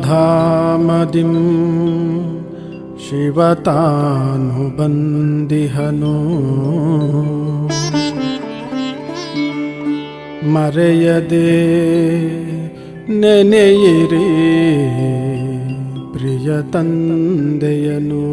परमधामदिं ಶಿವತಾನುಬಂದಿಹನು ಮರೆಯದೆ ನೆನೆಯಿರಿ ಪ್ರಿಯ ತಂದೆಯನು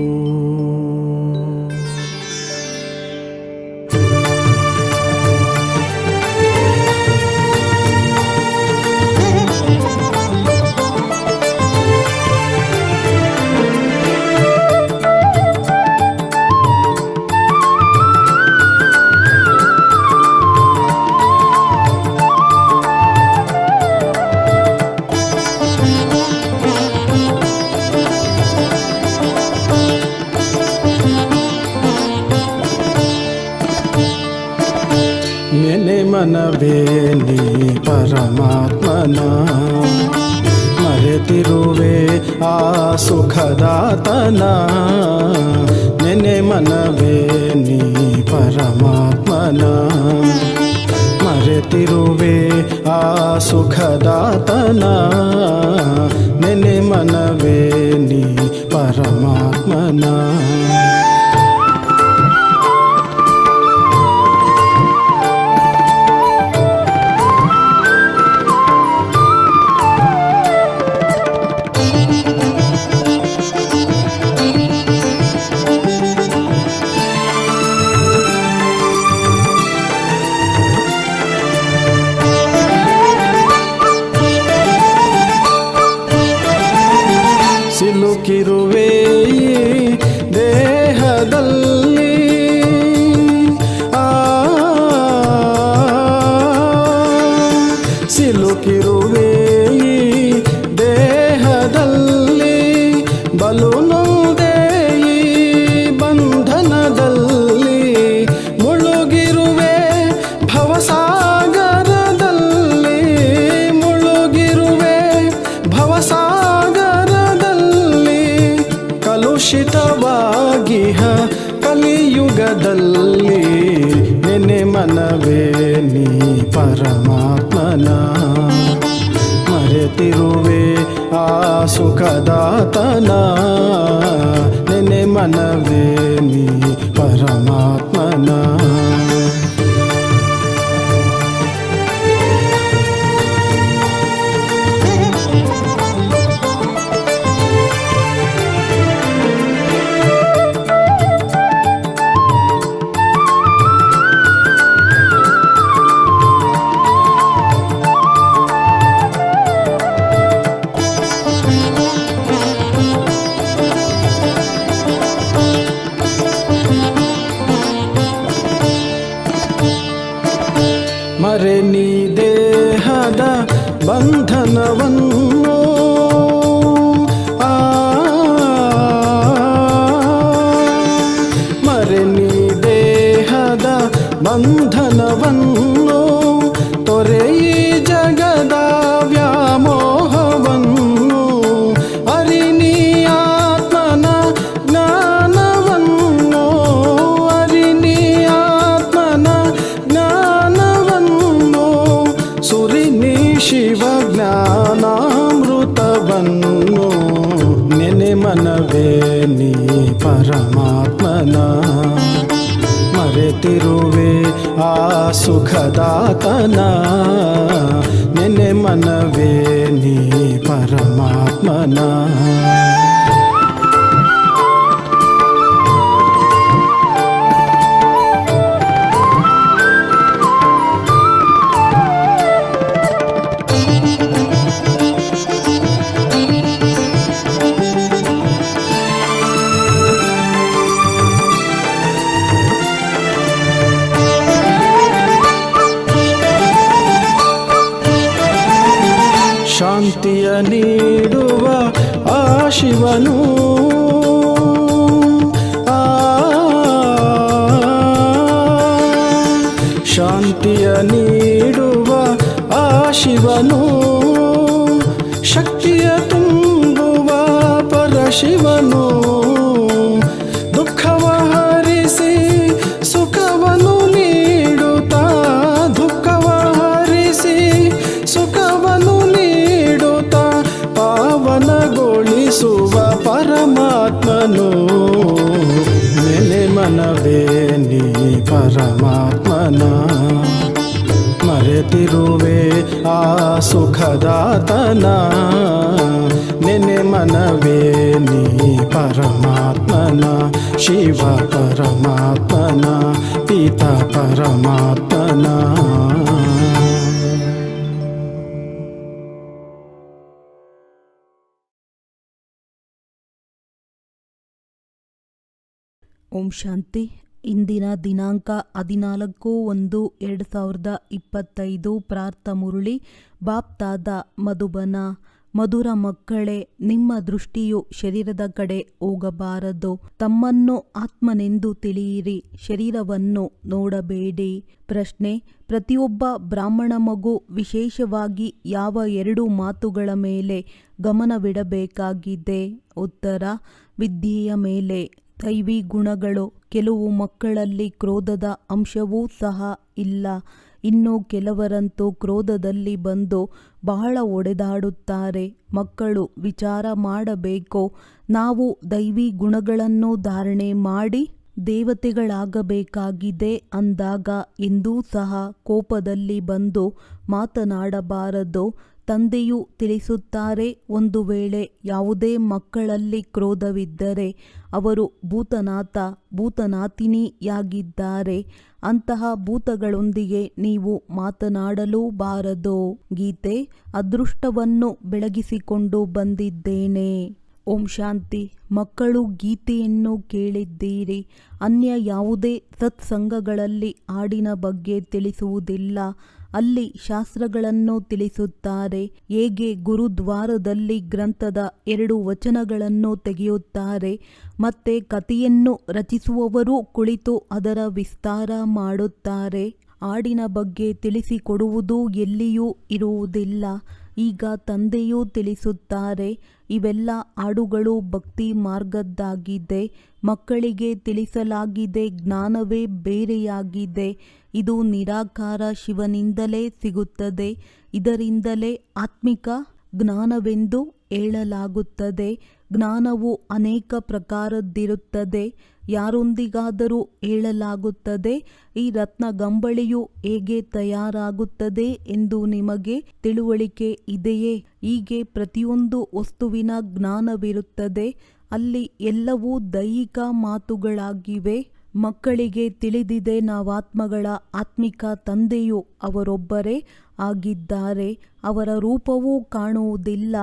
ನೆನೆ ಮನವೇ ನೀ ಪರಮಾತ್ಮನ ಮರೆತಿರುವೆ ಆ ಸುಖದಾತನ ನೆನೆ ಮನವೇ ನೀ ಪರಮಾತ್ಮನ ಮರೆತಿರುವೆ ಆ ಸುಖದಾತನ ನೆನೆ ಮನವೇ ನೀ ಪರಮಾತ್ಮನ ಸಿಲುಕಿರುವೆ ಈ ಸುಖದಾತನ ನೆನೆ ಮನವೇ ಪರಮಾತ್ಮನ ಮರೆತಿರುವೆ ಆ ಸುಖದಾತನ ನೆನೆ ಮನವೇ ನೀ ಪರಮಾತ್ಮನ ಆ ಶಿವನು ಆ ಶಾಂತಿಯ ನೀಡುವ ಆ ಶಿವನು ಶಕ್ತಿಯ ತುಂಬುವ ಪರಶಿವನು ಮನವೇ ನೀ ಪರಮಾತ್ಮನ ಮರೆತಿರುವೆ ಆ ಸುಖದಾತನ ನೆನೆ ಮನವೇ ನೀ ಪರಮಾತ್ಮನ ಶಿವ ಪರಮಾತ್ಮನ ಪಿತ ಪರಮಾತ್ಮನ ಓಂ ಶಾಂತಿ. ಇಂದಿನ ದಿನಾಂಕ ಹದಿನಾಲ್ಕು ಒಂದು ಎರಡು ಸಾವಿರದ ಇಪ್ಪತ್ತೈದು. ಪ್ರಾರ್ಥ ಮುರುಳಿ, ಬಾಪ್ತಾದ ಮಧುಬನ. ಮಧುರ ಮಕ್ಕಳೇ, ನಿಮ್ಮ ದೃಷ್ಟಿಯು ಶರೀರದ ಕಡೆ ಹೋಗಬಾರದು. ತಮ್ಮನ್ನು ಆತ್ಮನೆಂದು ತಿಳಿಯಿರಿ, ಶರೀರವನ್ನು ನೋಡಬೇಡಿ. ಪ್ರಶ್ನೆ, ಪ್ರತಿಯೊಬ್ಬ ಬ್ರಾಹ್ಮಣ ಮಗು ವಿಶೇಷವಾಗಿ ಯಾವ ಎರಡು ಮಾತುಗಳ ಮೇಲೆ ಗಮನವಿಡಬೇಕಾಗಿದೆ? ಉತ್ತರ, ವಿದ್ಯೆಯ ಮೇಲೆ. ದೈವಿ ಗುಣಗಳು. ಕೆಲವು ಮಕ್ಕಳಲ್ಲಿ ಕ್ರೋಧದ ಅಂಶವೂ ಸಹ ಇಲ್ಲ. ಇನ್ನು ಕೆಲವರಂತೂ ಕ್ರೋಧದಲ್ಲಿ ಬಂದು ಬಹಳ ಒಡೆದಾಡುತ್ತಾರೆ. ಮಕ್ಕಳು ವಿಚಾರ ಮಾಡಬೇಕು. ನಾವು ದೈವಿ ಗುಣಗಳನ್ನು ಧಾರಣೆ ಮಾಡಿ ದೇವತೆಗಳಾಗಬೇಕಾಗಿದೆ ಅಂದಾಗ ಎಂದೂ ಸಹ ಕೋಪದಲ್ಲಿ ಬಂದು ಮಾತನಾಡಬಾರದು. ತಂದೆಯು ತಿಳಿಸುತ್ತಾರೆ, ಒಂದು ವೇಳೆ ಯಾವುದೇ ಮಕ್ಕಳಲ್ಲಿ ಕ್ರೋಧವಿದ್ದರೆ ಅವರು ಭೂತನಾಥ, ಭೂತನಾಥಿನಿಯಾಗಿದ್ದಾರೆ. ಅಂತಹ ಭೂತಗಳೊಂದಿಗೆ ನೀವು ಮಾತನಾಡಲೂಬಾರದು. ಗೀತೆ, ಅದೃಷ್ಟವನ್ನು ಬೆಳಗಿಸಿಕೊಂಡು ಬಂದಿದ್ದೇನೆ. ಓಂ ಶಾಂತಿ. ಮಕ್ಕಳು ಗೀತೆಯನ್ನು ಕೇಳಿದ್ದೀರಿ. ಅನ್ಯ ಯಾವುದೇ ಸತ್ಸಂಗಗಳಲ್ಲಿ ಹಾಡಿನ ಬಗ್ಗೆ ತಿಳಿಸುವುದಿಲ್ಲ. ಅಲ್ಲಿ ಶಾಸ್ತ್ರಗಳನ್ನು ತಿಳಿಸುತ್ತಾರೆ. ಹೇಗೆ ಗುರುದ್ವಾರದಲ್ಲಿ ಗ್ರಂಥದ ಎರಡು ವಚನಗಳನ್ನು ತೆಗೆಯುತ್ತಾರೆ. ಮತ್ತೆ ಕಥೆಯನ್ನು ರಚಿಸುವವರು ಕುಳಿತು ಅದರ ವಿಸ್ತಾರ ಮಾಡುತ್ತಾರೆ. ಹಾಡಿನ ಬಗ್ಗೆ ತಿಳಿಸಿಕೊಡುವುದು ಎಲ್ಲಿಯೂ ಇರುವುದಿಲ್ಲ. ಈಗ ತಂದೆಯೂ ತಿಳಿಸುತ್ತಾರೆ. ಇವೆಲ್ಲ ಹಾಡುಗಳು ಭಕ್ತಿ ಮಾರ್ಗದ್ದಾಗಿದೆ. ಮಕ್ಕಳಿಗೆ ತಿಳಿಸಲಾಗಿದೆ ಜ್ಞಾನವೇ ಬೇರೆಯಾಗಿದೆ. ಇದು ನಿರಾಕಾರ ಶಿವನಿಂದಲೇ ಸಿಗುತ್ತದೆ. ಇದರಿಂದಲೇ ಆತ್ಮಿಕ ಜ್ಞಾನವೆಂದು ಹೇಳಲಾಗುತ್ತದೆ. ಜ್ಞಾನವು ಅನೇಕ ಪ್ರಕಾರದ್ದಿರುತ್ತದೆ. ಯಾರೊಂದಿಗಾದರೂ ಹೇಳಲಾಗುತ್ತದೆ. ಈ ರತ್ನ ಗಂಬಳಿಯು ಹೇಗೆ ತಯಾರಾಗುತ್ತದೆ ಎಂದು ನಿಮಗೆ ತಿಳುವಳಿಕೆ ಇದೆಯೇ? ಹೀಗೆ ಪ್ರತಿಯೊಂದು ವಸ್ತುವಿನ ಜ್ಞಾನವಿರುತ್ತದೆ. ಅಲ್ಲಿ ಎಲ್ಲವೂ ದೈಹಿಕ ಮಾತುಗಳಾಗಿವೆ. ಮಕ್ಕಳಿಗೆ ತಿಳಿದಿದೆ ನಾವಾತ್ಮಗಳ ಆತ್ಮಿಕ ತಂದೆಯು ಅವರೊಬ್ಬರೇ ಆಗಿದ್ದಾರೆ. ಅವರ ರೂಪವೂ ಕಾಣುವುದಿಲ್ಲ.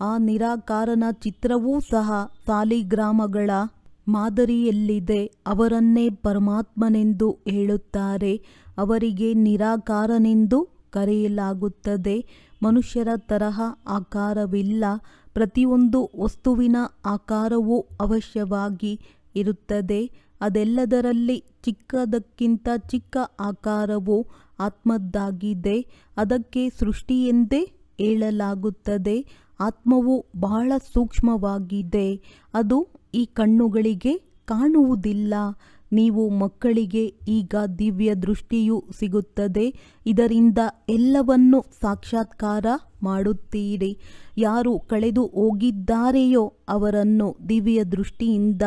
ಆ ನಿರಾಕಾರನ ಚಿತ್ರವೂ ಸಹ ಸಾಲಿಗ್ರಾಮಗಳ ಮಾದರಿಯಲ್ಲಿದೆ. ಅವರನ್ನೇ ಪರಮಾತ್ಮನೆಂದು ಹೇಳುತ್ತಾರೆ. ಅವರಿಗೆ ನಿರಾಕಾರನೆಂದು ಕರೆಯಲಾಗುತ್ತದೆ. ಮನುಷ್ಯರ ತರಹ ಆಕಾರವಿಲ್ಲ. ಪ್ರತಿಯೊಂದು ವಸ್ತುವಿನ ಆಕಾರವೂ ಅವಶ್ಯವಾಗಿ ಇರುತ್ತದೆ. ಅದೆಲ್ಲದರಲ್ಲಿ ಚಿಕ್ಕದಕ್ಕಿಂತ ಚಿಕ್ಕ ಆಕಾರವು ಆತ್ಮದ್ದಾಗಿದೆ. ಅದಕ್ಕೆ ಸೃಷ್ಟಿಯೆಂದೇ ಹೇಳಲಾಗುತ್ತದೆ. ಆತ್ಮವು ಬಹಳ ಸೂಕ್ಷ್ಮವಾಗಿದೆ. ಅದು ಈ ಕಣ್ಣುಗಳಿಗೆ ಕಾಣುವುದಿಲ್ಲ. ನೀವು ಮಕ್ಕಳಿಗೆ ಈಗ ದಿವ್ಯ ದೃಷ್ಟಿಯು ಸಿಗುತ್ತದೆ. ಇದರಿಂದ ಎಲ್ಲವನ್ನು ಸಾಕ್ಷಾತ್ಕಾರ ಮಾಡುತ್ತೀರಿ. ಯಾರು ಕಳೆದು ಹೋಗಿದ್ದಾರೆಯೋ ಅವರನ್ನು ದಿವ್ಯ ದೃಷ್ಟಿಯಿಂದ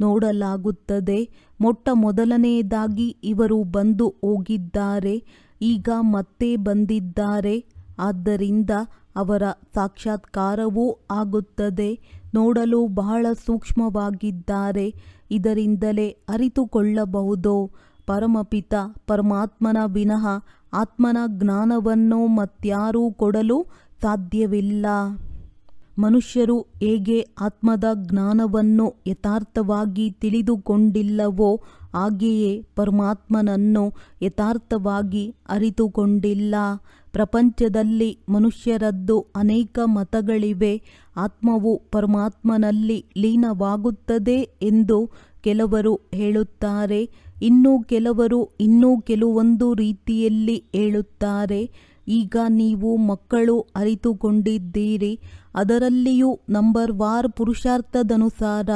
ನೋಡಲಾಗುತ್ತದೆ. ಮೊಟ್ಟ ಮೊದಲನೆಯದಾಗಿ ಇವರು ಬಂದು ಹೋಗಿದ್ದಾರೆ. ಈಗ ಮತ್ತೆ ಬಂದಿದ್ದಾರೆ. ಆದ್ದರಿಂದ ಅವರ ಸಾಕ್ಷಾತ್ಕಾರವೂ ಆಗುತ್ತದೆ. ನೋಡಲು ಬಹಳ ಸೂಕ್ಷ್ಮವಾಗಿದ್ದಾರೆ. ಇದರಿಂದಲೇ ಅರಿತುಕೊಳ್ಳಬಹುದು? ಪರಮಪಿತ ಪರಮಾತ್ಮನ ವಿನಃ ಆತ್ಮನ ಜ್ಞಾನವನ್ನು ಮತ್ಯಾರೂ ಕೊಡಲು ಸಾಧ್ಯವಿಲ್ಲ. ಮನುಷ್ಯರು ಹೇಗೆ ಆತ್ಮದ ಜ್ಞಾನವನ್ನು ಯಥಾರ್ಥವಾಗಿ ತಿಳಿದುಕೊಂಡಿಲ್ಲವೋ ಹಾಗೆಯೇ ಪರಮಾತ್ಮನನ್ನು ಯಥಾರ್ಥವಾಗಿ ಅರಿತುಕೊಂಡಿಲ್ಲ. ಪ್ರಪಂಚದಲ್ಲಿ ಮನುಷ್ಯರದ್ದು ಅನೇಕ ಮತಗಳಿವೆ. ಆತ್ಮವು ಪರಮಾತ್ಮನಲ್ಲಿ ಲೀನವಾಗುತ್ತದೆ ಎಂದು ಕೆಲವರು ಹೇಳುತ್ತಾರೆ. ಇನ್ನು ಕೆಲವರು ಇನ್ನೂ ಕೆಲವೊಂದು ರೀತಿಯಲ್ಲಿ ಹೇಳುತ್ತಾರೆ. ಈಗ ನೀವು ಮಕ್ಕಳು ಅರಿತುಕೊಂಡಿದ್ದೀರಿ. ಅದರಲ್ಲಿಯೂ ನಂಬರ್ ವಾರ್ ಪುರುಷಾರ್ಥದನುಸಾರ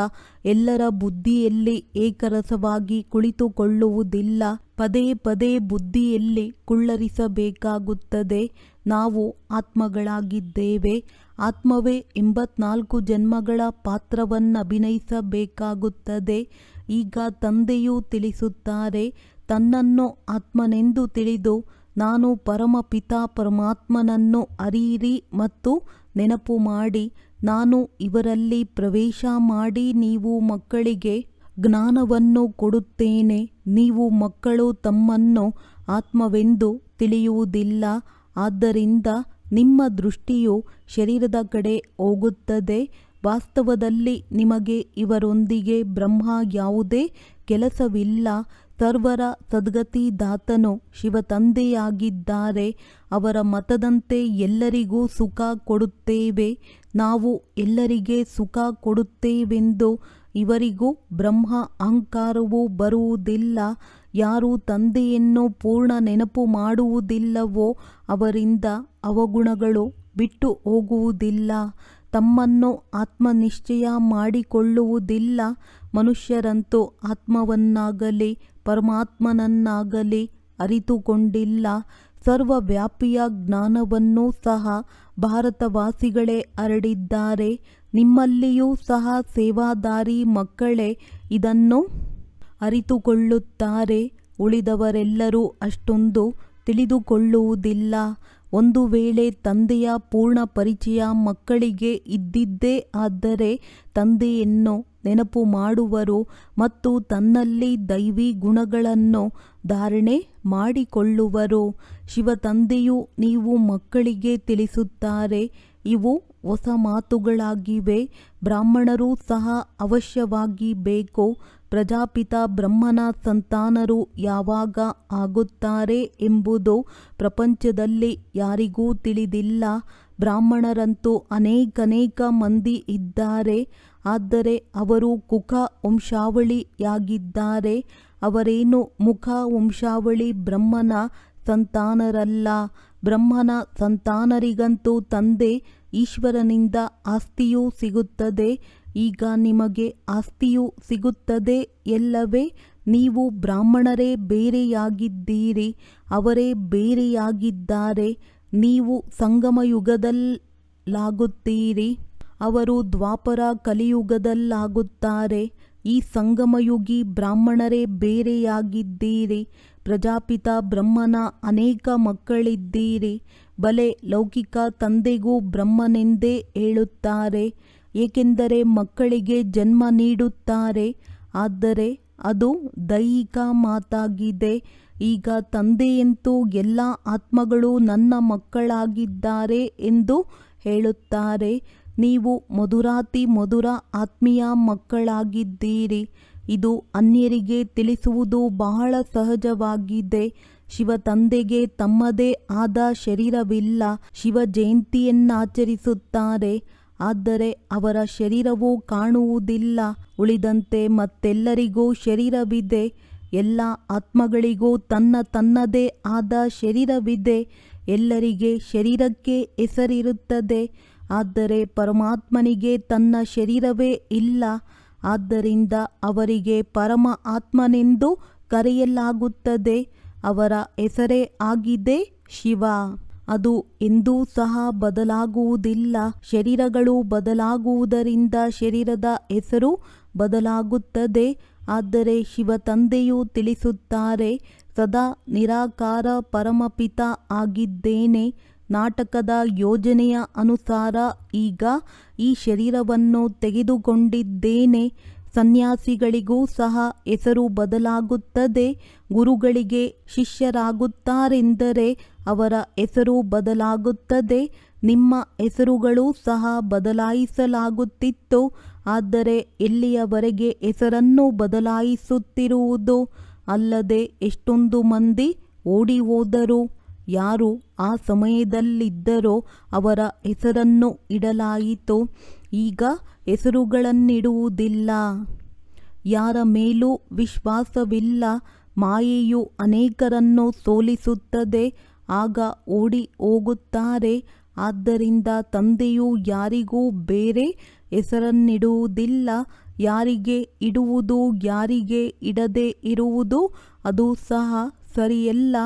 ಎಲ್ಲರ ಬುದ್ಧಿಯಲ್ಲಿ ಏಕರಸವಾಗಿ ಕುಳಿತುಕೊಳ್ಳುವುದಿಲ್ಲ. ಪದೇ ಪದೇ ಬುದ್ಧಿಯಲ್ಲಿ ಕುಳ್ಳರಿಸಬೇಕಾಗುತ್ತದೆ. ನಾವು ಆತ್ಮಗಳಾಗಿದ್ದೇವೆ. ಆತ್ಮವೇ ಎಂಬತ್ನಾಲ್ಕು ಜನ್ಮಗಳ ಪಾತ್ರವನ್ನು ಅಭಿನಯಿಸಬೇಕಾಗುತ್ತದೆ ಈಗ ತಂದೆಯೂ ತಿಳಿಸುತ್ತಾರೆ, ತನ್ನನ್ನು ಆತ್ಮನೆಂದು ತಿಳಿದು ನಾನು ಪರಮಪಿತ ಪರಮಾತ್ಮನನ್ನು ಅರಿಯಿರಿ ಮತ್ತು ನೆನಪು ಮಾಡಿ, ನಾನು ಇವರಲ್ಲಿ ಪ್ರವೇಶ ಮಾಡಿ ನೀವು ಮಕ್ಕಳಿಗೆ ಜ್ಞಾನವನ್ನು ಕೊಡುತ್ತೇನೆ. ನೀವು ಮಕ್ಕಳು ತಮ್ಮನ್ನು ಆತ್ಮವೆಂದು ತಿಳಿಯುವುದಿಲ್ಲ. ಆದ್ದರಿಂದ ನಿಮ್ಮ ದೃಷ್ಟಿಯು ಶರೀರದ ಕಡೆ ಹೋಗುತ್ತದೆ. ವಾಸ್ತವದಲ್ಲಿ ನಿಮಗೆ ಇವರೊಂದಿಗೆ ಬ್ರಹ್ಮ ಯಾವುದೇ ಕೆಲಸವಿಲ್ಲ. ಸರ್ವರ ಸದ್ಗತಿದಾತನು ಶಿವತಂದೆಯಾಗಿದ್ದಾರೆ. ಅವರ ಮತದಂತೆ ಎಲ್ಲರಿಗೂ ಸುಖ ಕೊಡುತ್ತೇವೆ. ನಾವು ಎಲ್ಲರಿಗೆ ಸುಖ ಕೊಡುತ್ತೇವೆಂದು ಇವರಿಗೂ ಬ್ರಹ್ಮ ಅಹಂಕಾರವು ಬರುವುದಿಲ್ಲ. ಯಾರು ತಂದೆಯನ್ನು ಪೂರ್ಣ ನೆನಪು ಮಾಡುವುದಿಲ್ಲವೋ ಅವರಿಂದ ಅವಗುಣಗಳು ಬಿಟ್ಟು ಹೋಗುವುದಿಲ್ಲ. ತಮ್ಮನ್ನು ಆತ್ಮನಿಶ್ಚಯ ಮಾಡಿಕೊಳ್ಳುವುದಿಲ್ಲ. ಮನುಷ್ಯರಂತೂ ಆತ್ಮವನ್ನಾಗಲಿ ಪರಮಾತ್ಮನನ್ನಾಗಲಿ ಅರಿತುಕೊಂಡಿಲ್ಲ. ಸರ್ವವ್ಯಾಪಿಯ ಜ್ಞಾನವನ್ನೂ ಸಹ ಭಾರತವಾಸಿಗಳೇ ಹರಡಿದ್ದಾರೆ ನಿಮ್ಮಲ್ಲಿಯೂ ಸಹ ಸೇವಾದಾರಿ ಮಕ್ಕಳೇ ಇದನ್ನು ಅರಿತುಕೊಳ್ಳುತ್ತಾರೆ. ಉಳಿದವರೆಲ್ಲರೂ ಅಷ್ಟೊಂದು ತಿಳಿದುಕೊಳ್ಳುವುದಿಲ್ಲ. ಒಂದು ವೇಳೆ ತಂದೆಯ ಪೂರ್ಣ ಪರಿಚಯ ಮಕ್ಕಳಿಗೆ ಇದ್ದಿದ್ದೇ ಆದರೆ ತಂದೆಯನ್ನು ನೆನಪು ಮಾಡುವರು ಮತ್ತು ತನ್ನಲ್ಲಿ ದೈವಿ ಗುಣಗಳನ್ನು ಧಾರಣೆ ಮಾಡಿಕೊಳ್ಳುವರು. ಶಿವತಂದೆಯು ನೀವು ಮಕ್ಕಳಿಗೆ ತಿಳಿಸುತ್ತಾರೆ, ಇವು ಹೊಸ ಮಾತುಗಳಾಗಿವೆ. ಬ್ರಾಹ್ಮಣರು ಸಹ ಅವಶ್ಯವಾಗಿ ಬೇಕು ಪ್ರಜಾಪಿತ ಬ್ರಹ್ಮನ ಸಂತಾನರು ಯಾವಾಗ ಆಗುತ್ತಾರೆ ಎಂಬುದು ಪ್ರಪಂಚದಲ್ಲಿ ಯಾರಿಗೂ ತಿಳಿದಿಲ್ಲ. ಬ್ರಾಹ್ಮಣರಂತೂ ಅನೇಕನೇಕ ಮಂದಿ ಇದ್ದಾರೆ. ಆದರೆ ಅವರು ಕುಖ ವಂಶಾವಳಿಯಾಗಿದ್ದಾರೆ. ಅವರೇನು ಮುಖ ವಂಶಾವಳಿ ಬ್ರಹ್ಮನ ಸಂತಾನರಲ್ಲ. ಬ್ರಹ್ಮನ ಸಂತಾನರಿಗಂತೂ ತಂದೆ ಈಶ್ವರನಿಂದ ಆಸ್ತಿಯೂ ಸಿಗುತ್ತದೆ. ಈಗ ನಿಮಗೆ ಆಸ್ತಿಯೂ ಸಿಗುತ್ತದೆ ಎಲ್ಲವೇ? ನೀವು ಬ್ರಾಹ್ಮಣರೇ ಬೇರೆಯಾಗಿದ್ದೀರಿ, ಅವರೇ ಬೇರೆಯಾಗಿದ್ದಾರೆ. ನೀವು ಸಂಗಮಯುಗದಲ್ಲಾಗುತ್ತೀರಿ, ಅವರು ದ್ವಾಪರ ಕಲಿಯುಗದಲ್ಲಾಗುತ್ತಾರೆ. ಈ ಸಂಗಮಯುಗಿ ಬ್ರಾಹ್ಮಣರೇ ಬೇರೆಯಾಗಿದ್ದೀರಿ, ಪ್ರಜಾಪಿತ ಬ್ರಹ್ಮನ ಅನೇಕ ಮಕ್ಕಳಿದ್ದೀರಿ. ಬಲೆ ಲೌಕಿಕ ತಂದೆಗೂ ಬ್ರಹ್ಮನೆಂದೇ ಹೇಳುತ್ತಾರೆ, ಏಕೆಂದರೆ ಮಕ್ಕಳಿಗೆ ಜನ್ಮ ನೀಡುತ್ತಾರೆ. ಆದರೆ ಅದು ದೈಹಿಕ ಮಾತಾಗಿದೆ. ಈಗ ತಂದೆಯಂತೂ ಎಲ್ಲ ಆತ್ಮಗಳು ನನ್ನ ಮಕ್ಕಳಾಗಿದ್ದಾರೆ ಎಂದು ಹೇಳುತ್ತಾರೆ. ನೀವು ಮಧುರಾತಿ ಮಧುರ ಆತ್ಮೀಯ ಮಕ್ಕಳಾಗಿದ್ದೀರಿ. ಇದು ಅನ್ಯರಿಗೆ ತಿಳಿಸುವುದು ಬಹಳ ಸಹಜವಾಗಿದೆ. ಶಿವ ತಂದೆಗೆ ತಮ್ಮದೇ ಆದ ಶರೀರವಿಲ್ಲ ಶಿವ ಜಯಂತಿಯನ್ನಾಚರಿಸುತ್ತಾರೆ ಆದರೆ ಅವರ ಶರೀರವೂ ಕಾಣುವುದಿಲ್ಲ. ಉಳಿದಂತೆ ಮತ್ತೆಲ್ಲರಿಗೂ ಶರೀರವಿದೆ. ಎಲ್ಲ ಆತ್ಮಗಳಿಗೂ ತನ್ನ ತನ್ನದೇ ಆದ ಶರೀರವಿದೆ. ಎಲ್ಲರಿಗೆ ಶರೀರಕ್ಕೆ ಹೆಸರಿರುತ್ತದೆ. ಆದರೆ ಪರಮಾತ್ಮನಿಗೆ ತನ್ನ ಶರೀರವೇ ಇಲ್ಲ. ಆದ್ದರಿಂದ ಅವರಿಗೆ ಪರಮ ಆತ್ಮನೆಂದು ಕರೆಯಲಾಗುತ್ತದೆ. ಅವರ ಹೆಸರೇ ಆಗಿದೆ ಶಿವ. ಅದು ಎಂದೂ ಸಹ ಬದಲಾಗುವುದಿಲ್ಲ. ಶರೀರಗಳು ಬದಲಾಗುವುದರಿಂದ ಶರೀರದ ಹೆಸರು ಬದಲಾಗುತ್ತದೆ. ಆದರೆ ಶಿವ ತಂದೆಯು ತಿಳಿಸುತ್ತಾರೆ, ಸದಾ ನಿರಾಕಾರ ಪರಮಪಿತ ಆಗಿದ್ದೇನೆ. ನಾಟಕದ ಯೋಜನೆಯ ಅನುಸಾರ ಈಗ ಈ ಶರೀರವನ್ನು ತೆಗೆದುಕೊಂಡಿದ್ದೇನೆ. ಸನ್ಯಾಸಿಗಳಿಗೂ ಸಹ ಹೆಸರು ಬದಲಾಗುತ್ತದೆ. ಗುರುಗಳಿಗೆ ಶಿಷ್ಯರಾಗುತ್ತಾರೆಂದರೆ ಅವರ ಹೆಸರು ಬದಲಾಗುತ್ತದೆ. ನಿಮ್ಮ ಹೆಸರುಗಳು ಸಹ ಬದಲಾಯಿಸಲಾಗುತ್ತಿತ್ತು. ಆದರೆ ಎಲ್ಲಿಯವರೆಗೆ ಹೆಸರನ್ನು ಬದಲಾಯಿಸುತ್ತಿರುವುದು? ಅಲ್ಲದೆ ಎಷ್ಟೊಂದು ಮಂದಿ ಓಡಿ ಹೋದರು ಯಾರು ಆ ಸಮಯದಲ್ಲಿದ್ದರೋ ಅವರ ಹೆಸರನ್ನು ಇಡಲಾಯಿತು. ಈಗ ಹೆಸರುಗಳನ್ನಿಡುವುದಿಲ್ಲ. ಯಾರ ಮೇಲೂ ವಿಶ್ವಾಸವಿಲ್ಲ. ಮಾಯೆಯು ಅನೇಕರನ್ನು ಸೋಲಿಸುತ್ತದೆ, ಆಗ ಓಡಿ ಹೋಗುತ್ತಾರೆ. ಆದ್ದರಿಂದ ತಂದೆಯು ಯಾರಿಗೂ ಬೇರೆ ಹೆಸರನ್ನಿಡುವುದಿಲ್ಲ. ಯಾರಿಗೆ ಇಡುವುದು, ಯಾರಿಗೆ ಇಡದೆ ಇರುವುದು, ಅದು ಸಹ ಸರಿಯಲ್ಲ.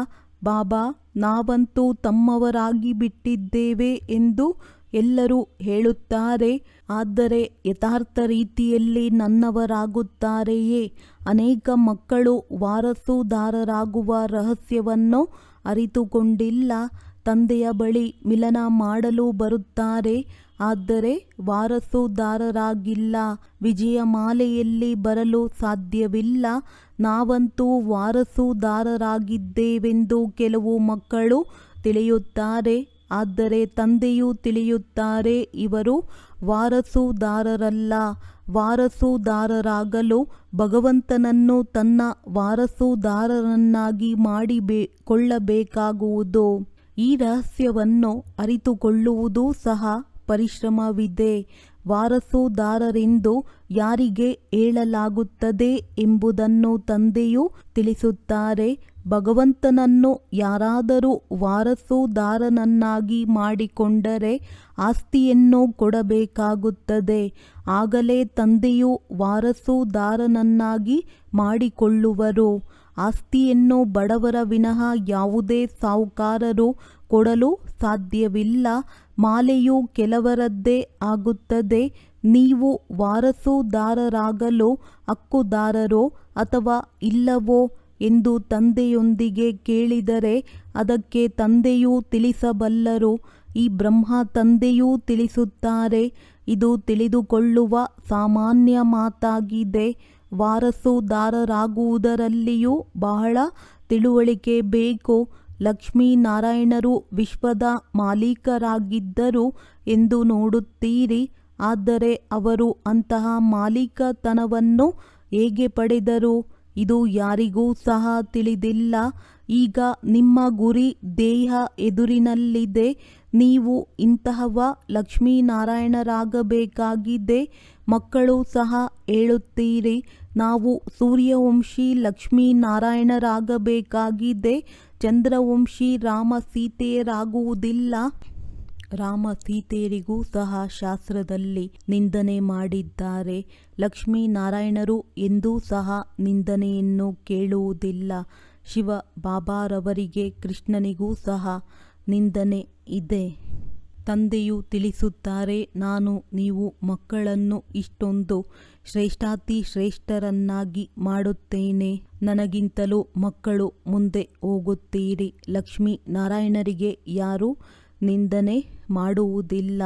ಬಾಬಾ, ನಾವಂತೂ ತಮ್ಮವರಾಗಿ ಬಿಟ್ಟಿದ್ದೇವೆ ಎಂದು ಎಲ್ಲರೂ ಹೇಳುತ್ತಾರೆ, ಆದರೆ ಯಥಾರ್ಥ ರೀತಿಯಲ್ಲಿ ನನ್ನವರಾಗುತ್ತಾರೆಯೇ? ಅನೇಕ ಮಕ್ಕಳು ವಾರಸುದಾರರಾಗುವ ರಹಸ್ಯವನ್ನು ಅರಿತುಕೊಂಡಿಲ್ಲ, ತಂದೆಯ ಬಳಿ ಮಿಲನ ಮಾಡಲು ಬರುತ್ತಾರೆ, ಆದರೆ ವಾರಸುದಾರರಾಗಿಲ್ಲ, ವಿಜಯಮಾಲೆಯಲ್ಲಿ ಬರಲು ಸಾಧ್ಯವಿಲ್ಲ. ನಾವಂತೂ ವಾರಸುದಾರರಾಗಿದ್ದೇವೆಂದು ಕೆಲವು ಮಕ್ಕಳು ತಿಳಿಯುತ್ತಾರೆ. ಆದರೆ ತಂದೆಯು ತಿಳಿಯುತ್ತಾರೆ, ಇವರು ವಾರಸುದಾರರಲ್ಲ. ವಾರಸುದಾರರಾಗಲು ಭಗವಂತನನ್ನು ತನ್ನ ವಾರಸುದಾರರನ್ನಾಗಿ ಮಾಡಿ ಬೇ, ಕೊಳ್ಳಬೇಕಾಗುವುದು. ಈ ರಹಸ್ಯವನ್ನು ಅರಿತುಕೊಳ್ಳುವುದು ಸಹ ಪರಿಶ್ರಮವಿದೆ. ವಾರಸುದಾರರೆಂದು ಯಾರಿಗೆ ಹೇಳಲಾಗುತ್ತದೆ ಎಂಬುದನ್ನು ತಂದೆಯು ತಿಳಿಸುತ್ತಾರೆ. ಭಗವಂತನನ್ನು ಯಾರಾದರೂ ವಾರಸುದಾರನನ್ನಾಗಿ ಮಾಡಿಕೊಂಡರೆ ಆಸ್ತಿಯನ್ನು ಕೊಡಬೇಕಾಗುತ್ತದೆ. ಆಗಲೇ ತಂದೆಯು ವಾರಸುದಾರನನ್ನಾಗಿ ಮಾಡಿಕೊಳ್ಳುವರು. ಆಸ್ತಿಯನ್ನು ಬಡವರ ವಿನಃ ಯಾವುದೇ ಸಾಹುಕಾರರು ಕೊಡಲು ಸಾಧ್ಯವಿಲ್ಲ. ಮಾಲೆಯು ಕೆಲವರದ್ದೇ ಆಗುತ್ತದೆ. ನೀವು ವಾರಸುದಾರರಾಗಲು ಹಕ್ಕುದಾರರೋ ಅಥವಾ ಇಲ್ಲವೋ ಎಂದು ತಂದೆಯೊಂದಿಗೆ ಕೇಳಿದರೆ ಅದಕ್ಕೆ ತಂದೆಯೂ ತಿಳಿಸಬಲ್ಲರು. ಈ ಬ್ರಹ್ಮ ತಂದೆಯೂ ತಿಳಿಸುತ್ತಾರೆ. ಇದು ತಿಳಿದುಕೊಳ್ಳುವ ಸಾಮಾನ್ಯ ಮಾತಾಗಿದೆ. ವಾರಸುದಾರರಾಗುವುದರಲ್ಲಿಯೂ ಬಹಳ ತಿಳುವಳಿಕೆ ಬೇಕು. ಲಕ್ಷ್ಮೀನಾರಾಯಣರು ವಿಶ್ವದ ಮಾಲೀಕರಾಗಿದ್ದರು ಎಂದು ನೋಡುತ್ತೀರಿ. ಆದರೆ ಅವರು ಅಂತಹ ಮಾಲೀಕತನವನ್ನು ಹೇಗೆ ಪಡೆದರು? ಇದು ಯಾರಿಗೂ ಸಹ ತಿಳಿದಿಲ್ಲ. ಈಗ ನಿಮ್ಮ ಗುರಿ ದೇಹ ಎದುರಿನಲ್ಲಿದೆ. ನೀವು ಇಂತಹವ ಲಕ್ಷ್ಮೀನಾರಾಯಣರಾಗಬೇಕಾಗಿದೆ. ಮಕ್ಕಳು ಸಹ ಹೇಳುತ್ತೀರಿ, ನಾವು ಸೂರ್ಯವಂಶಿ ಲಕ್ಷ್ಮೀನಾರಾಯಣರಾಗಬೇಕಾಗಿದೆ. ಚಂದ್ರವಂಶಿ ರಾಮ ಸೀತೆಯರಾಗುವುದಿಲ್ಲ. ರಾಮ ಸೀತೆಯರಿಗೂ ಸಹ ಶಾಸ್ತ್ರದಲ್ಲಿ ನಿಂದನೆ ಮಾಡಿದ್ದಾರೆ. ಲಕ್ಷ್ಮೀನಾರಾಯಣರು ಎಂದೂ ಸಹ ನಿಂದನೆಯನ್ನು ಕೇಳುವುದಿಲ್ಲ. ಶಿವ ಬಾಬಾರವರಿಗೆ ಕೃಷ್ಣನಿಗೂ ಸಹ ನಿಂದನೆ ಇದೆ. ತಂದೆಯು ತಿಳಿಸುತ್ತಾರೆ, ನಾನು, ನೀವು ಮಕ್ಕಳನ್ನು ಇಷ್ಟೊಂದು ಶ್ರೇಷ್ಠಾತಿ ಶ್ರೇಷ್ಠರನ್ನಾಗಿ ಮಾಡುತ್ತೇನೆ. ನನಗಿಂತಲೂ ಮಕ್ಕಳು ಮುಂದೆ ಹೋಗುತ್ತೀರಿ. ಲಕ್ಷ್ಮೀ ನಾರಾಯಣರಿಗೆ ಯಾರು ನಿಂದನೆ ಮಾಡುವುದಿಲ್ಲ.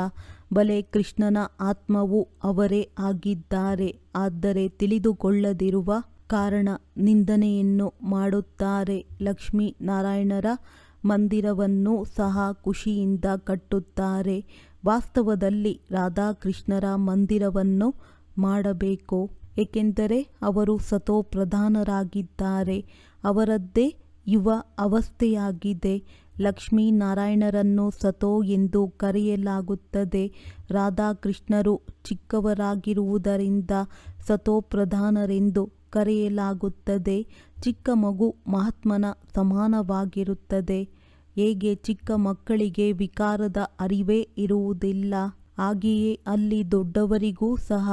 ಬಲೆ ಕೃಷ್ಣನ ಆತ್ಮವು ಅವರೇ ಆಗಿದ್ದಾರೆ. ಆದರೆ ತಿಳಿದುಕೊಳ್ಳದಿರುವ ಕಾರಣ ನಿಂದನೆಯನ್ನು ಮಾಡುತ್ತಾರೆ. ಲಕ್ಷ್ಮೀ ನಾರಾಯಣರ ಮಂದಿರವನ್ನು ಸಹ ಖುಷಿಯಿಂದ ಕಟ್ಟುತ್ತಾರೆ. ವಾಸ್ತವದಲ್ಲಿ ರಾಧಾಕೃಷ್ಣರ ಮಂದಿರವನ್ನು ಮಾಡಬೇಕು. ಏಕೆಂದರೆ ಅವರು ಸತೋಪ್ರಧಾನರಾಗಿದ್ದಾರೆ. ಅವರದ್ದೇ ಯುವ ಅವಸ್ಥೆಯಾಗಿದೆ. ಲಕ್ಷ್ಮೀನಾರಾಯಣರನ್ನು ಸತೋ ಎಂದು ಕರೆಯಲಾಗುತ್ತದೆ. ರಾಧಾಕೃಷ್ಣರು ಚಿಕ್ಕವರಾಗಿರುವುದರಿಂದ ಸತೋ ಪ್ರಧಾನರೆಂದು ಕರೆಯಲಾಗುತ್ತದೆ. ಚಿಕ್ಕ ಮಗು ಮಹಾತ್ಮನ ಸಮಾನವಾಗಿರುತ್ತದೆ. ಹೇಗೆ ಚಿಕ್ಕ ಮಕ್ಕಳಿಗೆ ವಿಕಾರದ ಅರಿವೇ ಇರುವುದಿಲ್ಲ, ಹಾಗೆಯೇ ಅಲ್ಲಿ ದೊಡ್ಡವರಿಗೂ ಸಹ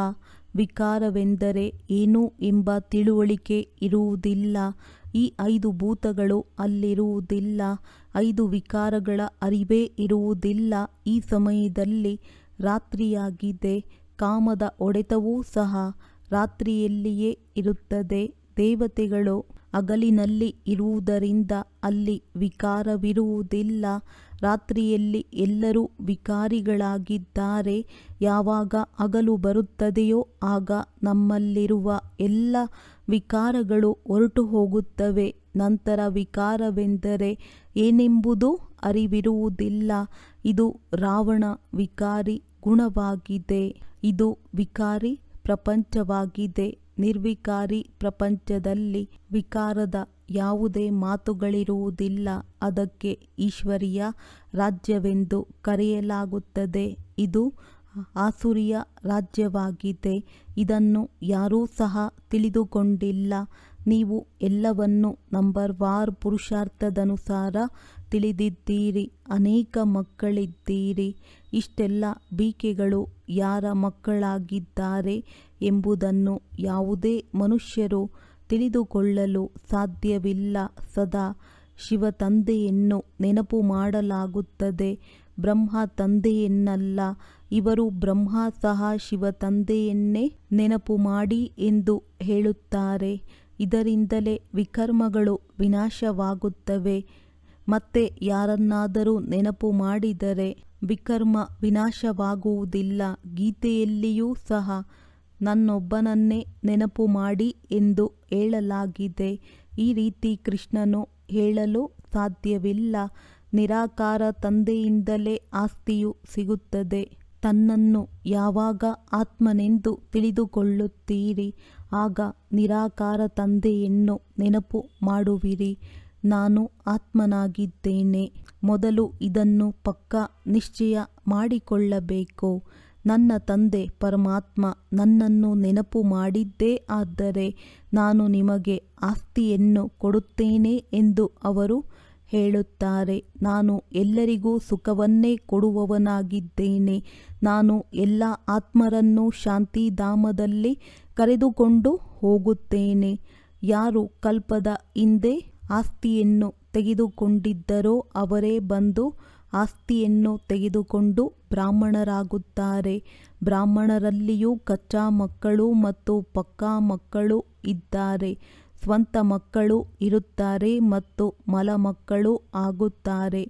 ವಿಕಾರವೆಂದರೆ ಏನು ಎಂಬ ತಿಳುವಳಿಕೆ ಇರುವುದಿಲ್ಲ. ಈ ಐದು ಭೂತಗಳು ಅಲ್ಲಿರುವುದಿಲ್ಲ, ಐದು ವಿಕಾರಗಳ ಅರಿವೇ ಇರುವುದಿಲ್ಲ. ಈ ಸಮಯದಲ್ಲಿ ರಾತ್ರಿಯಾಗಿದೆ, ಕಾಮದ ಒಡೆತವೂ ಸಹ ರಾತ್ರಿಯಲ್ಲಿಯೇ ಇರುತ್ತದೆ. ದೇವತೆಗಳು ಹಗಲಿನಲ್ಲಿ ಇರುವುದರಿಂದ ಅಲ್ಲಿ ವಿಕಾರವಿರುವುದಿಲ್ಲ. ರಾತ್ರಿಯಲ್ಲಿ ಎಲ್ಲರೂ ವಿಕಾರಿಗಳಾಗಿದ್ದಾರೆ. ಯಾವಾಗ ಹಗಲು ಬರುತ್ತದೆಯೋ ಆಗ ನಮ್ಮಲ್ಲಿರುವ ಎಲ್ಲ ವಿಕಾರಗಳು ಹೊರಟು ಹೋಗುತ್ತವೆ ನಂತರ ವಿಕಾರವೆಂದರೆ ಏನೆಂಬುದು ಅರಿವಿರುವುದಿಲ್ಲ. ಇದು ರಾವಣ ವಿಕಾರಿ ಗುಣವಾಗಿದೆ. ಇದು ವಿಕಾರಿ ಪ್ರಪಂಚವಾಗಿದೆ. ನಿರ್ವಿಕಾರಿ ಪ್ರಪಂಚದಲ್ಲಿ ವಿಕಾರದ ಯಾವುದೇ ಮಾತುಗಳಿರುವುದಿಲ್ಲ. ಅದಕ್ಕೆ ಈಶ್ವರಿಯ ರಾಜ್ಯವೆಂದು ಕರೆಯಲಾಗುತ್ತದೆ. ಇದು ಆಸುರಿಯ ರಾಜ್ಯವಾಗಿದೆ. ಇದನ್ನು ಯಾರೂ ಸಹ ತಿಳಿದುಕೊಂಡಿಲ್ಲ. ನೀವು ಎಲ್ಲವನ್ನು ನಂಬರ್ ವಾರ್ ಪುರುಷಾರ್ಥದನುಸಾರ ತಿಳಿದಿದ್ದೀರಿ, ಅನೇಕ ಮಕ್ಕಳಿದ್ದೀರಿ, ಇಷ್ಟೆಲ್ಲ ಬೀಕೆಗಳು ಯಾರ ಮಕ್ಕಳಾಗಿದ್ದಾರೆ ಎಂಬುದನ್ನು ಯಾವುದೇ ಮನುಷ್ಯರು ತಿಳಿದುಕೊಳ್ಳಲು ಸಾಧ್ಯವಿಲ್ಲ. ಸದಾ ಶಿವ ತಂದೆಯನ್ನು ನೆನಪು ಮಾಡಲಾಗುತ್ತದೆ. ಬ್ರಹ್ಮ ತಂದೆಯನ್ನಲ್ಲ, ಇವರು ಬ್ರಹ್ಮ ಸಹ ಶಿವ ತಂದೆಯನ್ನೇ ನೆನಪು ಮಾಡಿ ಎಂದು ಹೇಳುತ್ತಾರೆ. ಇದರಿಂದಲೇ ವಿಕರ್ಮಗಳು ವಿನಾಶವಾಗುತ್ತವೆ. ಮತ್ತೆ ಯಾರನ್ನಾದರೂ ನೆನಪು ಮಾಡಿದರೆ ವಿಕರ್ಮ ವಿನಾಶವಾಗುವುದಿಲ್ಲ. ಗೀತೆಯಲ್ಲಿಯೂ ಸಹ ನನ್ನೊಬ್ಬನನ್ನೇ ನೆನಪು ಮಾಡಿ ಎಂದು ಹೇಳಲಾಗಿದೆ. ಈ ರೀತಿ ಕೃಷ್ಣನು ಹೇಳಲು ಸಾಧ್ಯವಿಲ್ಲ. ನಿರಾಕಾರ ತಂದೆಯಿಂದಲೇ ಆಸ್ತಿಯು ಸಿಗುತ್ತದೆ. ತನ್ನನ್ನು ಯಾವಾಗ ಆತ್ಮನೆಂದು ತಿಳಿದುಕೊಳ್ಳುತ್ತೀರಿ, ಆಗ ನಿರಾಕಾರ ತಂದೆಯನ್ನು ನೆನಪು ಮಾಡುವಿರಿ. ನಾನು ಆತ್ಮನಾಗಿದ್ದೇನೆ, ಮೊದಲು ಇದನ್ನು ಪಕ್ಕ ನಿಶ್ಚಯ ಮಾಡಿಕೊಳ್ಳಬೇಕು. ನನ್ನ ತಂದೆ ಪರಮಾತ್ಮ ನನ್ನನ್ನು ನೆನಪು ಮಾಡಿದ್ದೇ ಆದರೆ ನಾನು ನಿಮಗೆ ಆಸ್ತಿಯನ್ನು ಕೊಡುತ್ತೇನೆ ಎಂದು ಅವರು ಹೇಳುತ್ತಾರೆ. ನಾನು ಎಲ್ಲರಿಗೂ ಸುಖವನ್ನೇ ಕೊಡುವವನಾಗಿದ್ದೇನೆ. ನಾನು ಎಲ್ಲ ಆತ್ಮರನ್ನು ಶಾಂತಿಧಾಮದಲ್ಲಿ ಕರೆದುಕೊಂಡು ಹೋಗುತ್ತೇನೆ. ಯಾರು ಕಲ್ಪದ ಹಿಂದೆ ಆಸ್ತಿಯನ್ನು ತೆಗೆದುಕೊಂಡಿದ್ದರೋ ಅವರೇ ಬಂದು ಆಸ್ತಿಯನ್ನು ತೆಗೆದುಕೊಂಡು ಬ್ರಾಹ್ಮಣರಾಗುತ್ತಾರೆ. ಬ್ರಾಹ್ಮಣರಲ್ಲಿಯೂ ಕಚ್ಚಾ ಮಕ್ಕಳು ಮತ್ತು ಪಕ್ಕಾ ಮಕ್ಕಳು ಇದ್ದಾರೆ. ಸ್ವಂತ ಮಕ್ಕಳು ಇರುತ್ತಾರೆ ಮತ್ತು ಮಲಮಕ್ಕಳು ಆಗುತ್ತಾರೆ.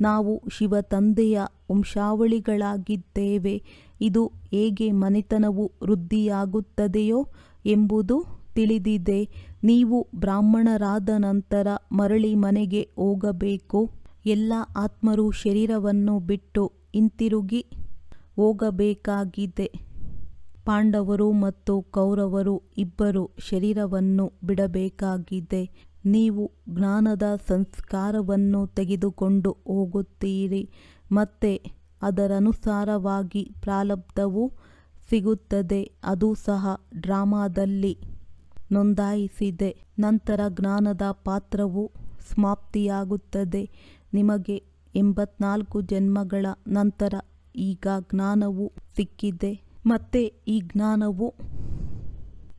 ನಾವು ಶಿವ ತಂದೆಯ ವಂಶಾವಳಿಗಳಾಗಿದ್ದೇವೆ. ಇದು ಹೇಗೆ ಮನೆತನವು ವೃದ್ಧಿಯಾಗುತ್ತದೆಯೋ ಎಂಬುದು ತಿಳಿದಿದೆ. ನೀವು ಬ್ರಾಹ್ಮಣರಾದ ನಂತರ ಮರಳಿ ಮನೆಗೆ ಹೋಗಬೇಕು. ಎಲ್ಲ ಆತ್ಮರು ಶರೀರವನ್ನು ಬಿಟ್ಟು ಹಿಂತಿರುಗಿ ಹೋಗಬೇಕಾಗಿದೆ. ಪಾಂಡವರು ಮತ್ತು ಕೌರವರು ಇಬ್ಬರು ಶರೀರವನ್ನು ಬಿಡಬೇಕಾಗಿದೆ. ನೀವು ಜ್ಞಾನದ ಸಂಸ್ಕಾರವನ್ನು ತೆಗೆದುಕೊಂಡು ಹೋಗುತ್ತೀರಿ, ಮತ್ತೆ ಅದರನುಸಾರವಾಗಿ ಪ್ರಾಲಬ್ಧವು ಸಿಗುತ್ತದೆ. ಅದು ಸಹ ಡ್ರಾಮಾದಲ್ಲಿ ನೋಂದಾಯಿಸಿದೆ. ನಂತರ ಜ್ಞಾನದ ಪಾತ್ರವು ಸಮಾಪ್ತಿಯಾಗುತ್ತದೆ. ನಿಮಗೆ ಎಂಬತ್ನಾಲ್ಕು ಜನ್ಮಗಳ ನಂತರ ಈಗ ಜ್ಞಾನವು ಸಿಕ್ಕಿದೆ. ಮತ್ತೆ ಈ ಜ್ಞಾನವು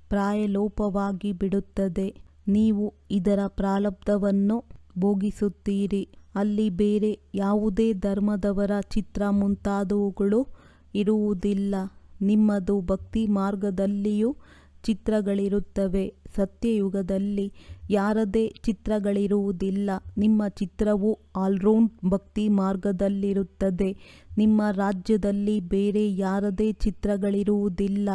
ಪ್ರಾಯಲೋಪವಾಗಿ ಬಿಡುತ್ತದೆ. ನೀವು ಇದರ ಪ್ರಾರಬ್ಧವನ್ನು ಭೋಗಿಸುತ್ತೀರಿ. ಅಲ್ಲಿ ಬೇರೆ ಯಾವುದೇ ಧರ್ಮದವರ ಚಿತ್ರ ಮುಂತಾದವುಗಳು ಇರುವುದಿಲ್ಲ. ನಿಮ್ಮದು ಭಕ್ತಿ ಮಾರ್ಗದಲ್ಲಿಯೂ ಚಿತ್ರಗಳಿರುತ್ತವೆ. ಸತ್ಯಯುಗದಲ್ಲಿ ಯಾರದೇ ಚಿತ್ರಗಳಿರುವುದಿಲ್ಲ. ನಿಮ್ಮ ಚಿತ್ರವು ಆಲ್ರೌಂಡ್ ಭಕ್ತಿ ಮಾರ್ಗದಲ್ಲಿರುತ್ತದೆ. ನಿಮ್ಮ ರಾಜ್ಯದಲ್ಲಿ ಬೇರೆ ಯಾರದೇ ಚಿತ್ರಗಳಿರುವುದಿಲ್ಲ.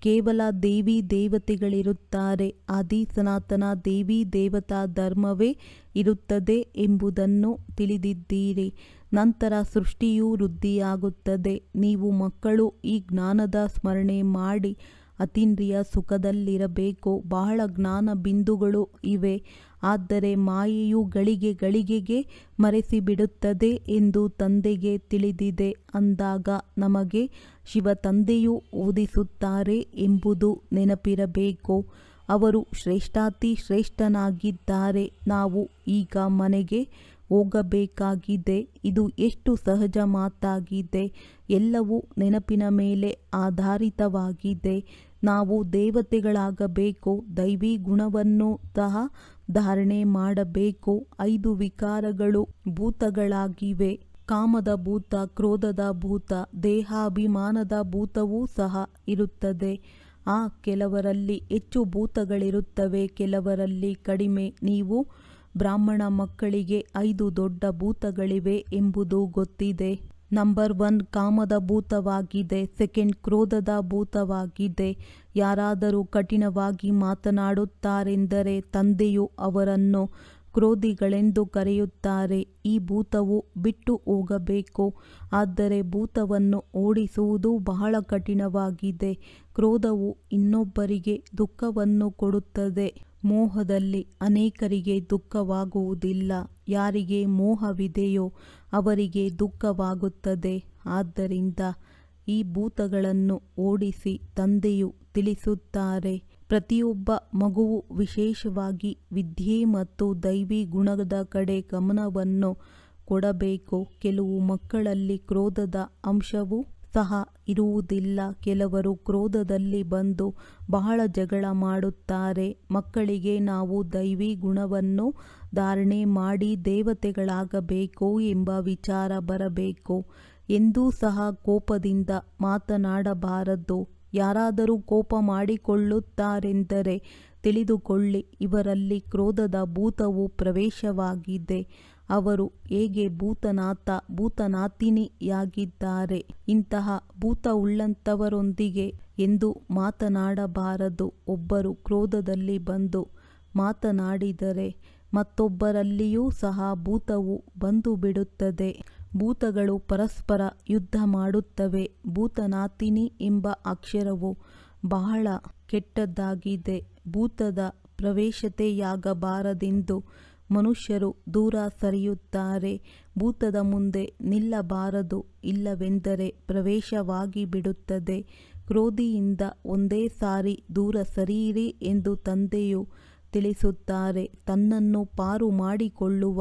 ಕೇವಲ ದೇವಿ ದೇವತೆಗಳಿರುತ್ತಾರೆ. ಆದಿ ಸನಾತನ ದೇವಿ ದೇವತಾ ಧರ್ಮವೇ ಇರುತ್ತದೆ ಎಂಬುದನ್ನು ತಿಳಿದಿದ್ದೀರಿ. ನಂತರ ಸೃಷ್ಟಿಯೂ ವೃದ್ಧಿಯಾಗುತ್ತದೆ. ನೀವು ಮಕ್ಕಳು, ಈ ಜ್ಞಾನದ ಸ್ಮರಣೆ ಮಾಡಿ, ಅತೀಂದ್ರಿಯ ಸುಖದಲ್ಲಿರಬೇಕು. ಬಹಳ ಜ್ಞಾನ ಬಿಂದುಗಳು ಇವೆ. ಆದರೆ ಮಾಯೆಯು ಗಳಿಗೆ ಗಳಿಗೆಗೆ ಮರೆಸಿಬಿಡುತ್ತದೆ ಎಂದು ತಂದೆಗೆ ತಿಳಿದಿದೆ. ಅಂದಾಗ ನಮಗೆ ಶಿವ ತಂದೆಯು ಓದಿಸುತ್ತಾರೆ ಎಂಬುದು ನೆನಪಿರಬೇಕು. ಅವರು ಶ್ರೇಷ್ಠಾತಿ ಶ್ರೇಷ್ಠನಾಗಿದ್ದಾರೆ. ನಾವು ಈಗ ಮನೆಗೆ ಹೋಗಬೇಕಾಗಿದೆ. ಇದು ಎಷ್ಟು ಸಹಜ ಮಾತಾಗಿದೆ. ಎಲ್ಲವೂ ನೆನಪಿನ ಮೇಲೆ ಆಧಾರಿತವಾಗಿದೆ. ನಾವು ದೇವತೆಗಳಾಗಬೇಕು. ದೈವಿ ಗುಣವನ್ನು ಸಹ ಧಾರಣೆ ಮಾಡಬೇಕು. ಐದು ವಿಕಾರಗಳು ಭೂತಗಳಾಗಿವೆ. ಕಾಮದ ಭೂತ, ಕ್ರೋಧದ ಭೂತ, ದೇಹಾಭಿಮಾನದ ಭೂತವೂ ಸಹ ಇರುತ್ತದೆ. ಆ ಕೆಲವರಲ್ಲಿ ಹೆಚ್ಚು ಭೂತಗಳಿರುತ್ತವೆ, ಕೆಲವರಲ್ಲಿ ಕಡಿಮೆ. ನೀವು ಬ್ರಾಹ್ಮಣ ಮಕ್ಕಳಿಗೆ ಐದು ದೊಡ್ಡ ಭೂತಗಳಿವೆ ಎಂಬುದು ಗೊತ್ತಿದೆ. ನಂಬರ್ ಒನ್ ಕಾಮದ ಭೂತವಾಗಿದೆ, ಸೆಕೆಂಡ್ ಕ್ರೋಧದ ಭೂತವಾಗಿದೆ. ಯಾರಾದರೂ ಕಠಿಣವಾಗಿ ಮಾತನಾಡುತ್ತಾರೆಂದರೆ ತಂದೆಯು ಅವರನ್ನು ಕ್ರೋಧಿಗಳೆಂದು ಕರೆಯುತ್ತಾರೆ. ಈ ಭೂತವು ಬಿಟ್ಟು ಹೋಗಬೇಕು, ಆದರೆ ಭೂತವನ್ನು ಓಡಿಸುವುದು ಬಹಳ ಕಠಿಣವಾಗಿದೆ. ಕ್ರೋಧವು ಇನ್ನೊಬ್ಬರಿಗೆ ದುಃಖವನ್ನು ಕೊಡುತ್ತದೆ, ಮೋಹದಲ್ಲಿ ಅನೇಕರಿಗೆ ದುಃಖವಾಗುವುದಿಲ್ಲ. ಯಾರಿಗೆ ಮೋಹವಿದೆಯೋ ಅವರಿಗೆ ದುಃಖವಾಗುತ್ತದೆ. ಆದ್ದರಿಂದ ಈ ಭೂತಗಳನ್ನು ಓಡಿಸಿ ತಂದೆಯು ತಿಳಿಸುತ್ತಾರೆ. ಪ್ರತಿಯೊಬ್ಬ ಮಗುವು ವಿಶೇಷವಾಗಿ ವಿದ್ಯೆ ಮತ್ತು ದೈವಿ ಗುಣದ ಕಡೆ ಗಮನವನ್ನು ಕೊಡಬೇಕು. ಕೆಲವು ಮಕ್ಕಳಲ್ಲಿ ಕ್ರೋಧದ ಅಂಶವೂ ಸಹ ಇರುವುದಿಲ್ಲ. ಕೆಲವರು ಕ್ರೋಧದಲ್ಲಿ ಬಂದು ಬಹಳ ಜಗಳ ಮಾಡುತ್ತಾರೆ. ಮಕ್ಕಳಿಗೆ ನಾವು ದೈವಿ ಗುಣವನ್ನು ಧಾರಣೆ ಮಾಡಿ ದೇವತೆಗಳಾಗಬೇಕು ಎಂಬ ವಿಚಾರ ಬರಬೇಕು. ಎಂದೂ ಸಹ ಕೋಪದಿಂದ ಮಾತನಾಡಬಾರದು. ಯಾರಾದರೂ ಕೋಪ ಮಾಡಿಕೊಳ್ಳುತ್ತಾರೆಂದರೆ ತಿಳಿದುಕೊಳ್ಳಿ, ಇವರಲ್ಲಿ ಕ್ರೋಧದ ಭೂತವು ಪ್ರವೇಶವಾಗಿದೆ. ಅವರು ಹೇಗೆ ಭೂತನಾಥ, ಭೂತನಾಥಿನಿಯಾಗಿದ್ದಾರೆ? ಇಂತಹ ಭೂತ ಉಳ್ಳಂತವರೊಂದಿಗೆ ಎಂದು ಮಾತನಾಡಬಾರದು. ಒಬ್ಬರು ಕ್ರೋಧದಲ್ಲಿ ಬಂದು ಮಾತನಾಡಿದರೆ ಮತ್ತೊಬ್ಬರಲ್ಲಿಯೂ ಸಹ ಭೂತವು ಬಂದು ಬಿಡುತ್ತದೆ ಭೂತಗಳು ಪರಸ್ಪರ ಯುದ್ಧ ಮಾಡುತ್ತವೆ. ಭೂತನಾಥಿನಿ ಎಂಬ ಅಕ್ಷರವು ಬಹಳ ಕೆಟ್ಟದ್ದಾಗಿದೆ. ಭೂತದ ಪ್ರವೇಶತೆಯಾಗಬಾರದೆಂದು ಮನುಷ್ಯರು ದೂರ ಸರಿಯುತ್ತಾರೆ. ಭೂತದ ಮುಂದೆ ನಿಲ್ಲಬಾರದು. ಇಲ್ಲವೆಂದರೆ ಪ್ರವೇಶವಾಗಿ ಬಿಡುತ್ತದೆ. ಕ್ರೋಧಿಯಿಂದ ಒಂದೇ ಸಾರಿ ದೂರ ಸರಿಯಿರಿ ಎಂದು ತಂದೆಯು ತಿಳಿಸುತ್ತಾರೆ. ತನ್ನನ್ನು ಪಾರು ಮಾಡಿಕೊಳ್ಳುವ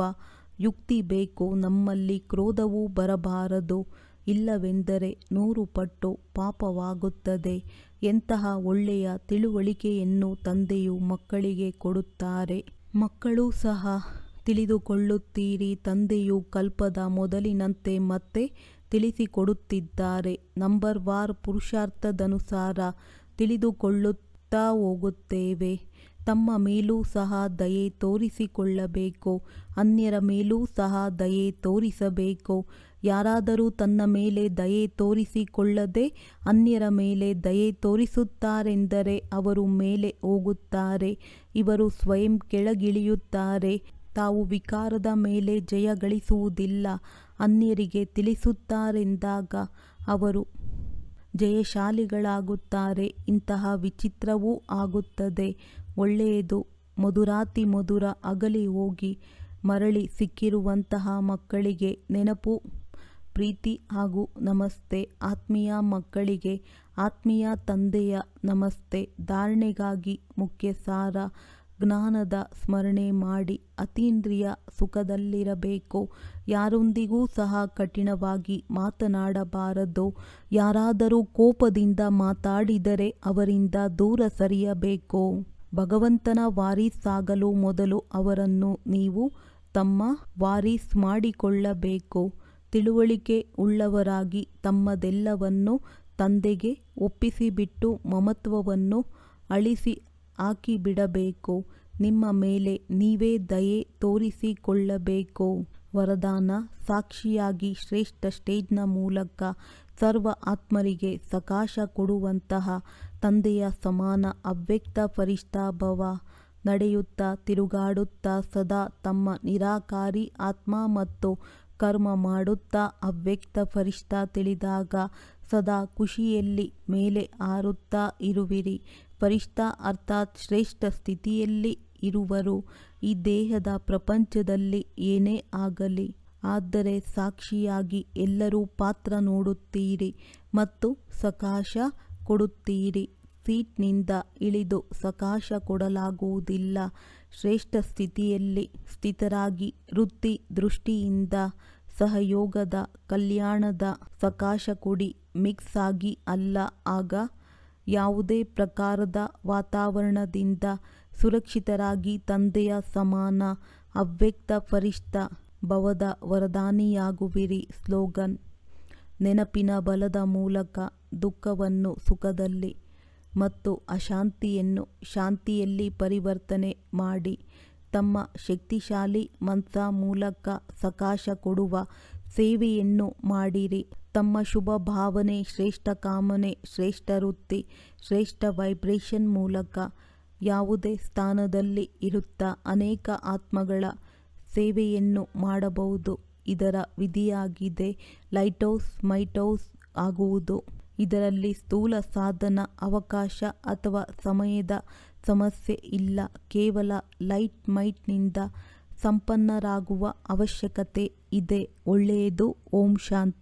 ಯುಕ್ತಿ ಬೇಕು. ನಮ್ಮಲ್ಲಿ ಕ್ರೋಧವೂ ಬರಬಾರದು. ಇಲ್ಲವೆಂದರೆ ನೂರು ಪಟ್ಟು ಪಾಪವಾಗುತ್ತದೆ. ಎಂತಹ ಒಳ್ಳೆಯ ತಿಳುವಳಿಕೆಯನ್ನು ತಂದೆಯು ಮಕ್ಕಳಿಗೆ ಕೊಡುತ್ತಾರೆ. ಮಕ್ಕಳೂ ಸಹ ತಿಳಿದುಕೊಳ್ಳುತ್ತೀರಿ, ತಂದೆಯು ಕಲ್ಪದ ಮೊದಲಿನಂತೆ ಮತ್ತೆ ತಿಳಿಸಿಕೊಡುತ್ತಿದ್ದಾರೆ. ನಂಬರ್ ವಾರ್ ಪುರುಷಾರ್ಥದನುಸಾರ ತಿಳಿದುಕೊಳ್ಳುತ್ತಾ ಹೋಗುತ್ತೇವೆ. ತಮ್ಮ ಮೇಲೂ ಸಹ ದಯೆ ತೋರಿಸಿಕೊಳ್ಳಬೇಕು. ಅನ್ಯರ ಮೇಲೂ ಸಹ ದಯೆ ತೋರಿಸಬೇಕು. ಯಾರಾದರೂ ತನ್ನ ಮೇಲೆ ದಯೆ ತೋರಿಸಿಕೊಳ್ಳದೆ ಅನ್ಯರ ಮೇಲೆ ದಯೆ ತೋರಿಸುತ್ತಾರೆಂದರೆ ಅವರು ಮೇಲೆ ಹೋಗುತ್ತಾರೆ, ಇವರು ಸ್ವಯಂ ಕೆಳಗಿಳಿಯುತ್ತಾರೆ, ತಾವು ವಿಕಾರದ ಮೇಲೆ ಜಯ ಗಳಿಸುವುದಿಲ್ಲ, ಅನ್ಯರಿಗೆ ತಿಳಿಸುತ್ತಾರೆಂದಾಗ ಅವರು ಜಯಶಾಲಿಗಳಾಗುತ್ತಾರೆ, ಇಂತಹ ವಿಚಿತ್ರವೂ ಆಗುತ್ತದೆ, ಒಳ್ಳೆಯದು, ಮಧುರಾತಿ ಮಧುರ ಅಗಲಿ ಹೋಗಿ ಮರಳಿ ಸಿಕ್ಕಿರುವಂತಹ ಮಕ್ಕಳಿಗೆ ನೆನಪು ಪ್ರೀತಿ ಹಾಗೂ ನಮಸ್ತೆ. ಆತ್ಮೀಯ ಮಕ್ಕಳಿಗೆ, ಆತ್ಮೀಯ ತಂದೆಯ ನಮಸ್ತೆ. ಧಾರಣೆಗಾಗಿ ಮುಖ್ಯ ಸಾರ ಜ್ಞಾನದ ಸ್ಮರಣೆ ಮಾಡಿ ಅತೀಂದ್ರಿಯ ಸುಖದಲ್ಲಿರಬೇಕು. ಯಾರೊಂದಿಗೂ ಸಹ ಕಠಿಣವಾಗಿ ಮಾತನಾಡಬಾರದು. ಯಾರಾದರೂ ಕೋಪದಿಂದ ಮಾತಾಡಿದರೆ ಅವರಿಂದ ದೂರ ಸರಿಯಬೇಕು. ಭಗವಂತನ ವಾರೀಸಾಗಲು ಮೊದಲು ಅವರನ್ನು ನೀವು ತಮ್ಮ ವಾರೀಸ್ ಮಾಡಿಕೊಳ್ಳಬೇಕು. ತಿಳುವಳಿಕೆ ಉಳ್ಳವರಾಗಿ ತಮ್ಮದೆಲ್ಲವನ್ನು ತಂದೆಗೆ ಒಪ್ಪಿಸಿಬಿಟ್ಟು ಮಮತ್ವವನ್ನು ಅಳಿಸಿ ಹಾಕಿಬಿಡಬೇಕು. ನಿಮ್ಮ ಮೇಲೆ ನೀವೇ ದಯೆ ತೋರಿಸಿಕೊಳ್ಳಬೇಕು. ವರದಾನ ಸಾಕ್ಷಿಯಾಗಿ ಶ್ರೇಷ್ಠ ಸ್ಟೇಜ್ನ ಮೂಲಕ ಸರ್ವ ಆತ್ಮರಿಗೆ ಸಕಾಶ ಕೊಡುವಂತಹ ತಂದೆಯ ಸಮಾನ ಅವ್ಯಕ್ತ ಪರಿಷ್ಠಾಭವ ನಡೆಯುತ್ತಾ ತಿರುಗಾಡುತ್ತಾ ಸದಾ ತಮ್ಮ ನಿರಾಕಾರಿ ಆತ್ಮ ಮತ್ತು ಕರ್ಮ ಮಾಡುತ್ತಾ ಅವ್ಯಕ್ತ ಫರಿಷ್ಠ ತಿಳಿದಾಗ ಸದಾ ಖುಷಿಯಲ್ಲಿ ಮೇಲೆ ಹಾರುತ್ತಾ ಇರುವಿರಿ. ಫರಿಷ್ಠ ಅರ್ಥಾತ್ ಶ್ರೇಷ್ಠ ಸ್ಥಿತಿಯಲ್ಲಿ ಇರುವರು. ಈ ದೇಹದ ಪ್ರಪಂಚದಲ್ಲಿ ಏನೇ ಆಗಲಿ, ಆದರೆ ಸಾಕ್ಷಿಯಾಗಿ ಎಲ್ಲರೂ ಪಾತ್ರ ನೋಡುತ್ತೀರಿ ಮತ್ತು ಸಕಾಶ ಕೊಡುತ್ತೀರಿ. ಸೀಟ್ನಿಂದ ಇಳಿದು ಸಕಾಶ ಕೊಡಲಾಗುವುದಿಲ್ಲ. ಶ್ರೇಷ್ಠ ಸ್ಥಿತಿಯಲ್ಲಿ ಸ್ಥಿತರಾಗಿ ವೃತ್ತಿ ದೃಷ್ಟಿಯಿಂದ ಸಹಯೋಗದ ಕಲ್ಯಾಣದ ಸಕಾಶ ಕೊಡಿ ಮಿಕ್ಸ್ ಆಗಿ ಅಲ್ಲ, ಆಗ ಯಾವುದೇ ಪ್ರಕಾರದ ವಾತಾವರಣದಿಂದ ಸುರಕ್ಷಿತರಾಗಿ ತಂದೆಯ ಸಮಾನ ಅವ್ಯಕ್ತ ಪರಿಷ್ಠ ಭವದ ವರದಾನಿಯಾಗುವಿರಿ ಸ್ಲೋಗನ್. ನೆನಪಿನ ಬಲದ ಮೂಲಕ ದುಃಖವನ್ನು ಸುಖದಲ್ಲಿ ಮತ್ತು ಅಶಾಂತಿಯನ್ನು ಶಾಂತಿಯಲ್ಲಿ ಪರಿವರ್ತನೆ ಮಾಡಿ. ತಮ್ಮ ಶಕ್ತಿಶಾಲಿ ಮಂತ್ರ ಮೂಲಕ ಸಕಾಶ ಕೊಡುವ ಸೇವೆಯನ್ನು ಮಾಡಿರಿ. ತಮ್ಮ ಶುಭ ಭಾವನೆ, ಶ್ರೇಷ್ಠ ಕಾಮನೆ, ಶ್ರೇಷ್ಠ ವೃತ್ತಿ, ಶ್ರೇಷ್ಠ ವೈಬ್ರೇಷನ್ ಮೂಲಕ ಯಾವುದೇ ಸ್ಥಾನದಲ್ಲಿ ಇರುತ್ತಾ ಅನೇಕ ಆತ್ಮಗಳ ಸೇವೆಯನ್ನು ಮಾಡಬಹುದು. ಇದರ ವಿಧಿಯಾಗಿದೆ. ಲೈಟ್ಹೌಸ್ ಮೈಟ್ಹೌಸ್ ಆಗುವುದು. ಇದರಲ್ಲಿ ಸ್ಥೂಲ ಸಾಧನ, ಅವಕಾಶ ಅಥವಾ ಸಮಯದ ಸಮಸ್ಯೆ ಇಲ್ಲ. ಕೇವಲ ಲೈಟ್ ಮೈಟ್ನಿಂದ ಸಂಪನ್ನರಾಗುವ ಅವಶ್ಯಕತೆ ಇದೆ. ಒಳ್ಳೆಯದು. ಓಂ ಶಾಂತಿ.